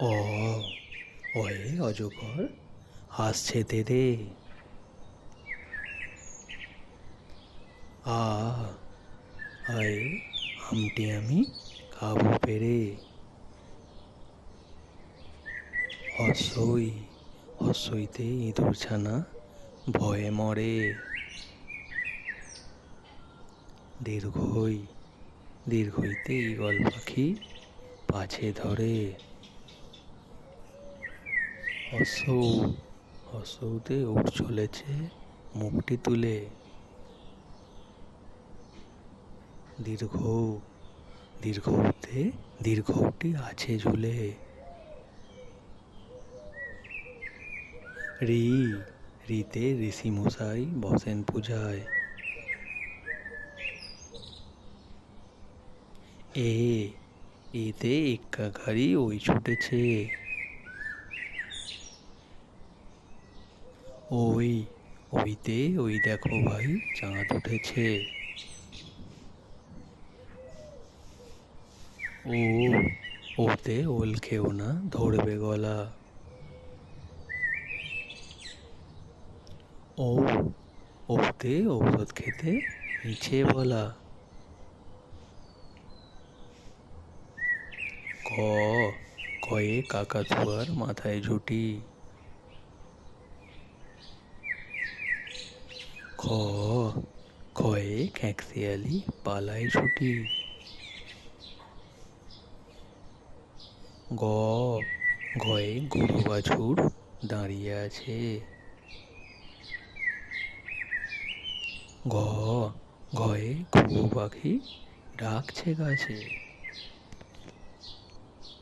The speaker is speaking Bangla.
অ অয়ে অজগর হাসছে তেরে আ, আয়ে, আমটি আমি খাব পেরে। হসই হসইতে ইঁদুর ছানা ভয়ে মরে। দীর্ঘই দীর্ঘইতে ঈগল পাখি পাছে ধরে। হসৌ হসৌতে ওর চলেছে মুখটি তুলে। দীর্ঘ দীর্ঘতে দীর্ঘটি আছে ঝুলে। রি, রিতে ঋষি মশাই বসেন পূজায়। এ, এতে গাড়ি ওই ছুটেছে। ওই, ওইতে, ওই দেখো ভাই, চাঁদ উঠেছে। ও, ওতে ওল খেও না, ধরবে গলা। ও, ওতে ঔষধ খেতে মিছে বলা। ক, কয়ে কাকাতুয়ার মাথায় ঝুটি। খ, খয়ে খ্যাঁকশিয়ালি পালায় ছুটি। গ গয়ে গরু বাছুর দাঁড়িয়ে আছে। ঘ, ঘয়ে ঘুঘু পাখি ডাকছে গাছে।